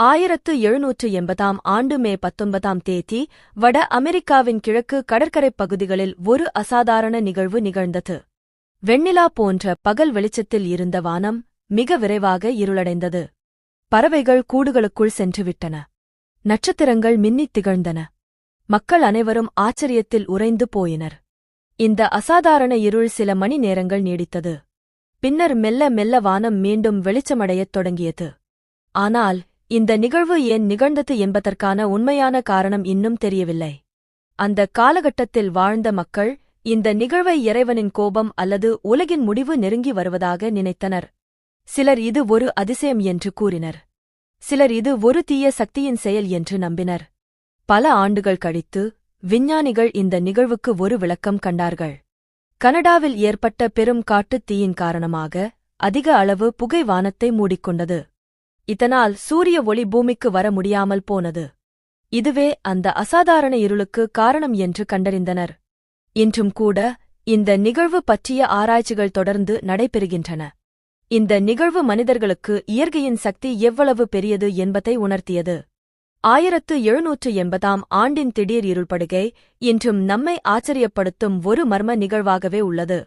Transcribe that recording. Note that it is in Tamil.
ஆயிரத்து எழுநூற்று எண்பதாம் ஆண்டு மே பத்தொன்பதாம் தேதி வட அமெரிக்காவின் கிழக்கு கடற்கரைப் பகுதிகளில் ஒரு அசாதாரண நிகழ்வு நிகழ்ந்தது. வெண்ணிலா போன்ற பகல் வெளிச்சத்தில் இருந்த வானம் மிக விரைவாக இருளடைந்தது. பறவைகள் கூடுகளுக்குள் சென்றுவிட்டன. நட்சத்திரங்கள் மின்னித் திகழ்ந்தன. மக்கள் அனைவரும் ஆச்சரியத்தில் உறைந்து போயினர். இந்த அசாதாரண இருள் சில மணி நேரங்கள் நீடித்தது. பின்னர் மெல்ல மெல்ல வானம் மீண்டும் வெளிச்சமடையத் தொடங்கியது. ஆனால் இந்த நிகழ்வு ஏன் நிகழ்ந்தது என்பதற்கான உண்மையான காரணம் இன்னும் தெரியவில்லை. அந்த காலகட்டத்தில் வாழ்ந்த மக்கள் இந்த நிகழ்வை இறைவனின் கோபம் அல்லது உலகின் முடிவு நெருங்கி வருவதாக நினைத்தனர். சிலர் இது ஒரு அதிசயம் என்று கூறினர். சிலர் இது ஒரு தீய சக்தியின் செயல் என்று நம்பினர். பல ஆண்டுகள் கழித்து விஞ்ஞானிகள் இந்த நிகழ்வுக்கு ஒரு விளக்கம் கண்டார்கள். கனடாவில் ஏற்பட்ட பெரும் காட்டுத் தீயின் காரணமாக அதிக அளவு புகை வானத்தை மூடிக்கொண்டது. இதனால் சூரிய ஒளி பூமிக்கு வர முடியாமல் போனது. இதுவே அந்த அசாதாரண இருளுக்கு காரணம் என்று கண்டறிந்தனர். இன்றும் கூட இந்த நிகழ்வு பற்றிய ஆராய்ச்சிகள் தொடர்ந்து நடைபெறுகின்றன. இந்த நிகழ்வு மனிதர்களுக்கு இயற்கையின் சக்தி எவ்வளவு பெரியது என்பதை உணர்த்தியது. ஆயிரத்து எழுநூற்று எண்பதாம் ஆண்டின் திடீர் இருள்படுகை இன்றும் நம்மை ஆச்சரியப்படுத்தும் ஒரு மர்ம நிகழ்வாகவே உள்ளது.